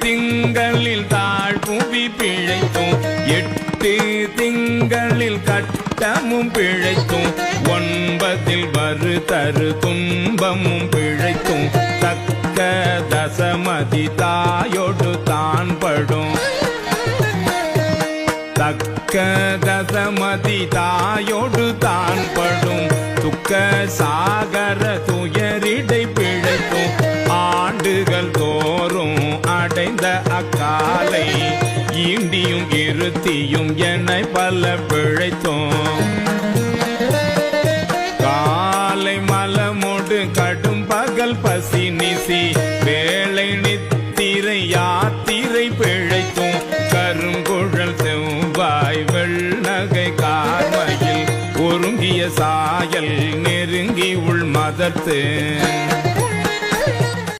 திங்களில் தாழ் புவி பிழைத்தும் எட்டு திங்களில் கட்டமும் பிழைத்தும் ஒன்பதில் வரு தரு துன்பமும் பிழைத்தும் தக்க தசமதி தாயோடு தான் படும் தக்க தசமதி தாயோடு தான் படும் துக்க சாகர துயரிடை பிழைத்தும் ஆண்டுகள் தோ அடைந்த அக்காலை ஈண்டியும் இருத்தியும் என்னை பல பிழைத்தோம். காலை மலமோடு கடும் பகல் பசி நிசி வேலை நித்திரை யாத்திரை பிழைத்தும். கருங்குழல் செவ்வாய் வெள்ளகை கார்மையில் ஒருங்கிய சாயல் நெருங்கி உள் மதத்து